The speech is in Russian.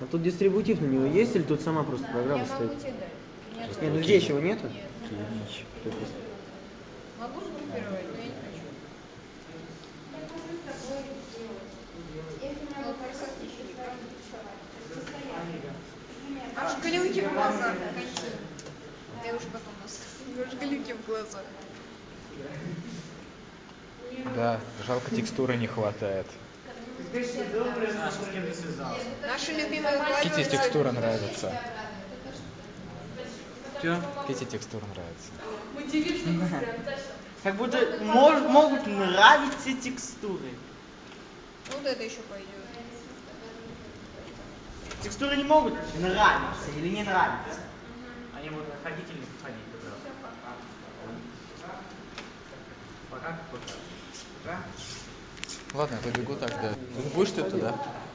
А тут дистрибутив на него есть или тут сама просто программа Я стоит? могу тебе дать. Нет, Нет, ну здесь его нету? Нет. Могу сгруппировать, но я не хочу. Аж глюки в глазах. Я уж потом. Аж глюки в глазах. Да, жалко текстуры не хватает. Любимые Ките клавиатуры. текстура нравится. Че? Ките текстура нравится. Как будто мож- могут нравиться текстуры. Вот это еще пойдет. Текстуры не могут нравиться или не нравиться. Они могут находить или не подходить как раз. Пока? Пока. Ладно, побегу тогда. Будешь ты туда?